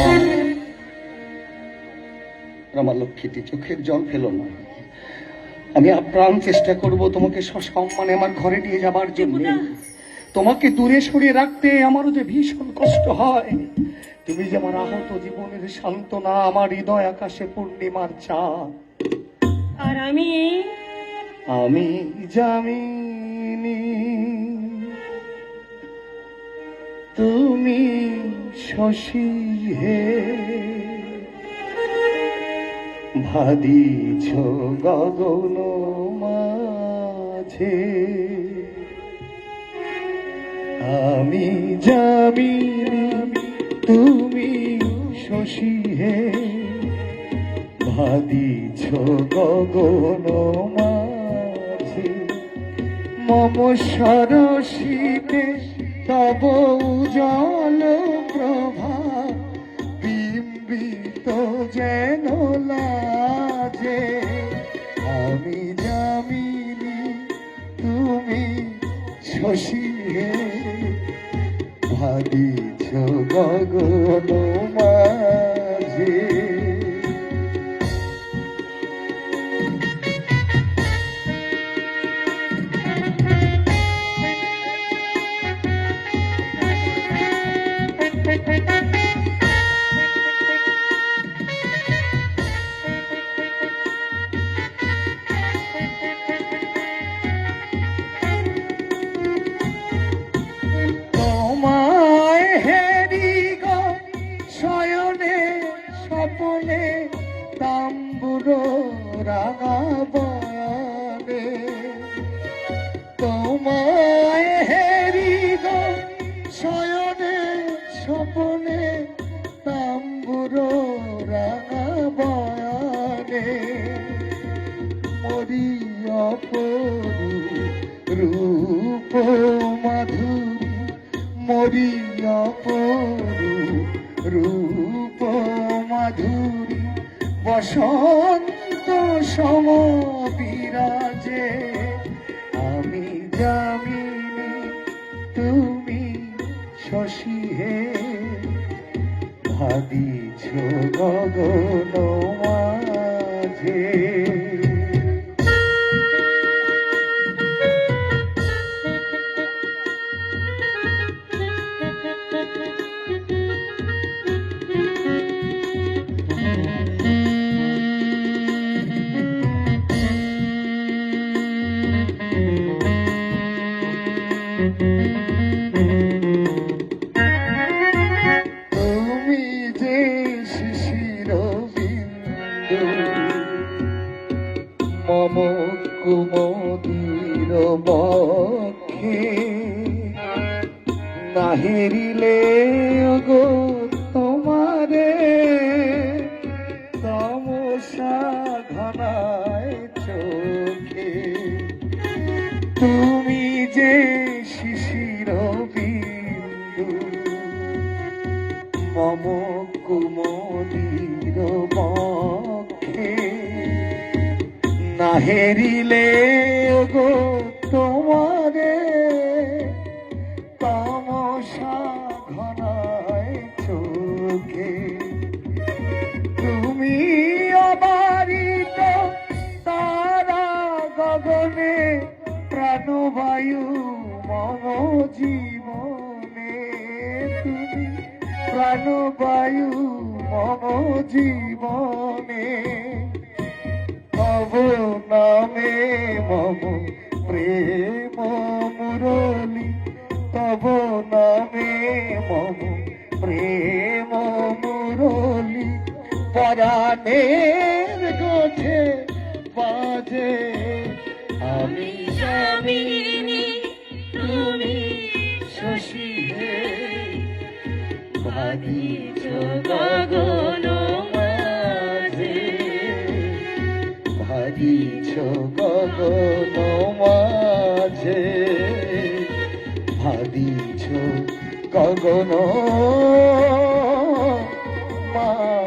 আমার। আমার লক্ষ্মীটি চোখের জল ফেলো না। আমি আপ্রাণ চেষ্টা করব তোমাকে সসম্মানে আমার ঘরে নিয়ে যাবার জন্য। তোমাকে দূরে সরিয়ে রাখতে আমারও যে ভীষণ কষ্ট হয়। তুমি যে আমার আহত জীবনের সান্ত্বনা আমার হৃদয় আকাশে পূর্ণিমার চাঁদ। আর আমি? আমি জামিনি তুমি শশী হে। ভাদিছ গগন মাঝে। আমি জামিনি তুমি শশী হে। ভাদিছ গগন মাঝে। মম সরসিতে তব জল প্রভা বিম্বিত যেন লাজে। আমি জামিনি তুমি শশী হে ভাদিছ গগন মাঝে। হেরি গো শয়নে স্বপনে তাম্বুর রাঙা বয়নে তোমায় হেরি গো শয়নে স্বপনে তাম্বুর রাঙা বয়নে মরি রূপ অপরু রূপ মাধুরী। বসন্ত সম বিরাজে আমি জামিনী তুমি শশী হে। ভাদিছ গগন মাঝে। মম কুমদির বক্ষে নাহিরিলে গো তুমি যে শিশির বিন্দু মম কুমদির বক্ষে না হেরিলে গো প্রাণবায়ু মম জীবনে তুমি। প্রাণবায়ু মম জীবনে তব নামে মম প্রেম মুরলি। তব নামে মম প্রেম মুরলি। পরাণের গোঠে বাজে। আমি জামিনী ভাবিছ গগন মাঝে। ভাবিছ গগন মাঝে। ভাবিছ গগন মা